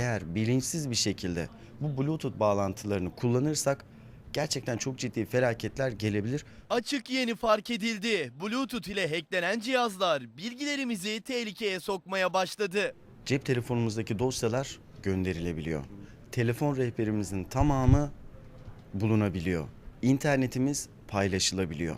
eğer bilinçsiz bir şekilde bu Bluetooth bağlantılarını kullanırsak gerçekten çok ciddi felaketler gelebilir. Açık yeni fark edildi. Bluetooth ile hacklenen cihazlar bilgilerimizi tehlikeye sokmaya başladı. Cep telefonumuzdaki dosyalar gönderilebiliyor. Telefon rehberimizin tamamı bulunabiliyor. İnternetimiz paylaşılabiliyor.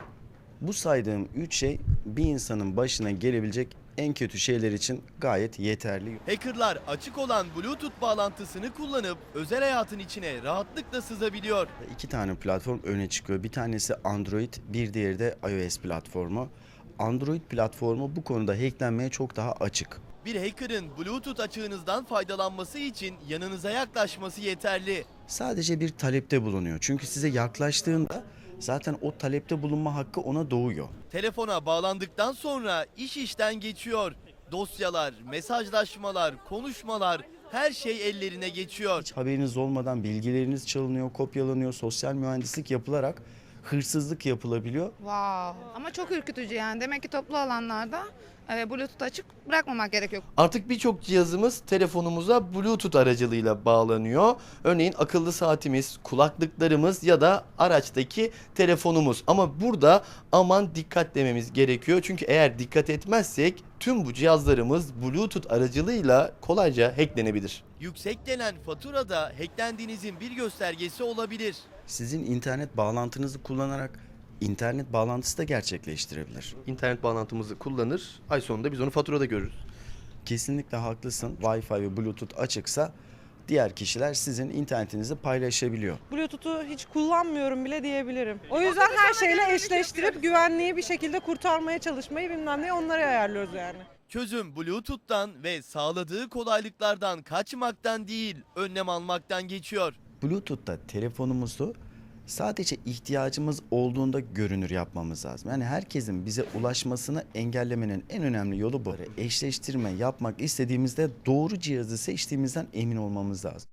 Bu saydığım üç şey bir insanın başına gelebilecek en kötü şeyler için gayet yeterli. Hackerlar açık olan Bluetooth bağlantısını kullanıp özel hayatın içine rahatlıkla sızabiliyor. İki tane platform öne çıkıyor. Bir tanesi Android, bir diğeri de iOS platformu. Android platformu bu konuda hacklenmeye çok daha açık. Bir hacker'ın Bluetooth açığınızdan faydalanması için yanınıza yaklaşması yeterli. Sadece bir talepte bulunuyor. Çünkü size yaklaştığında zaten o talepte bulunma hakkı ona doğuyor. Telefona bağlandıktan sonra iş işten geçiyor. Dosyalar, mesajlaşmalar, konuşmalar her şey ellerine geçiyor. Hiç haberiniz olmadan bilgileriniz çalınıyor, kopyalanıyor, sosyal mühendislik yapılarak hırsızlık yapılabiliyor. Wow. Ama çok ürkütücü yani. Demek ki toplu alanlarda e, Bluetooth açık bırakmamak gerekiyor. Artık birçok cihazımız telefonumuza Bluetooth aracılığıyla bağlanıyor. Örneğin akıllı saatimiz, kulaklıklarımız ya da araçtaki telefonumuz. Ama burada aman dikkat dememiz gerekiyor. Çünkü eğer dikkat etmezsek tüm bu cihazlarımız Bluetooth aracılığıyla kolayca hacklenebilir. Yüksek gelen fatura da hacklendiğinizin bir göstergesi olabilir. Sizin internet bağlantınızı kullanarak internet bağlantısı da gerçekleştirebilir. İnternet bağlantımızı kullanır. Ay sonunda biz onu faturada görürüz. Kesinlikle haklısın. Wi-Fi ve Bluetooth açıksa diğer kişiler sizin internetinizi paylaşabiliyor. Bluetooth'u hiç kullanmıyorum bile diyebilirim. O yüzden her şeyle eşleştirip güvenliği bir şekilde kurtarmaya çalışmayı bilmem ne onları ayarlıyoruz yani. Çözüm Bluetooth'tan ve sağladığı kolaylıklardan kaçmaktan değil, önlem almaktan geçiyor. Bluetooth'ta telefonumuzu sadece ihtiyacımız olduğunda görünür yapmamız lazım. Yani herkesin bize ulaşmasını engellemenin en önemli yolu bu. Eşleştirme yapmak istediğimizde doğru cihazı seçtiğimizden emin olmamız lazım.